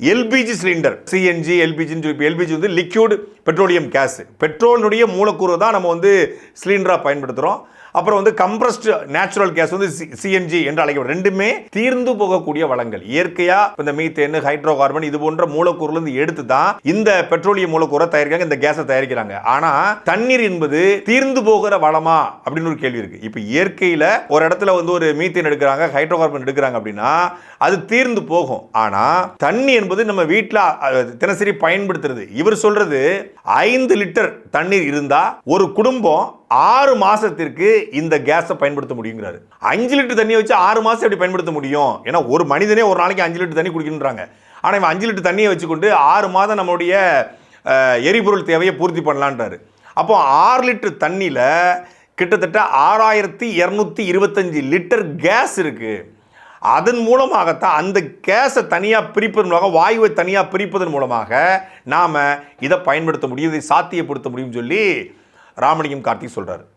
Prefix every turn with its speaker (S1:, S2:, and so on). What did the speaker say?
S1: LPG cylinder CNG எல்பிஜின்னு சொல்லி LPG வந்து liquid petroleum gas பெட்ரோலுடைய மூலக்கூறு தான் நம்ம வந்து சிலிண்டராக பயன்படுத்துகிறோம் அப்புறம் வந்து கம்ப்ரஸ்டு நேச்சுரல் கேஸ் வந்து சிஎன்ஜி என்று அழைக்கப்படும். ரெண்டுமே தீர்ந்து போகக்கூடிய வளங்கள். இயற்கையா இந்த மீத்தேன் ஹைட்ரோ கார்பன் இது போன்ற மூலக்கூறுல இருந்து எடுத்து தான் இந்த பெட்ரோலிய மூலக்கூறை தயாரிக்கிறாங்க இந்த கேஸை தயாரிக்கிறாங்க. ஆனா தண்ணீர் என்பது தீர்ந்து போகிற வளமா? அப்படின்னு ஒரு கேள்வி இருக்கு. இப்போ இயற்கையில ஒரு இடத்துல வந்து ஒரு மீத்தேன் எடுக்கிறாங்க ஹைட்ரோ கார்பன் எடுக்கிறாங்க அப்படின்னா அது தீர்ந்து போகும். ஆனா தண்ணி என்பது நம்ம வீட்டில் தினசரி பயன்படுத்துறது. இவர் சொல்றது ஐந்து லிட்டர் தண்ணீர் இருந்தா ஒரு குடும்பம் ஆறு மாதத்திற்கு இந்த கேஸை பயன்படுத்த முடியுங்கிறாரு. அஞ்சு லிட்டர் தண்ணியை வச்சு ஆறு மாதம் எப்படி பயன்படுத்த முடியும்? ஏன்னா ஒரு மனிதனே ஒரு நாளைக்கு அஞ்சு லிட்டர் தண்ணி குடிக்கணுன்றாங்க ஆனால் இவன் அஞ்சு லிட்டர் தண்ணியை வச்சுக்கொண்டு ஆறு மாதம் நம்மளுடைய எரிபொருள் தேவையை பூர்த்தி பண்ணலான்றாரு. அப்போ ஆறு லிட்டர் தண்ணியில் கிட்டத்தட்ட ஆறாயிரத்தி இரநூத்தி இருபத்தஞ்சு லிட்டர் கேஸ் இருக்குது அதன் மூலமாகத்தான் அந்த கேஸை தனியாக பிரிப்பதன் மூலமாக வாயுவை தனியாக பிரிப்பதன் மூலமாக நாம் இதை பயன்படுத்த முடியும் இதை சாத்தியப்படுத்த முடியும்னு சொல்லி ராமலிங்கம் கார்த்தி சொல்கிறார்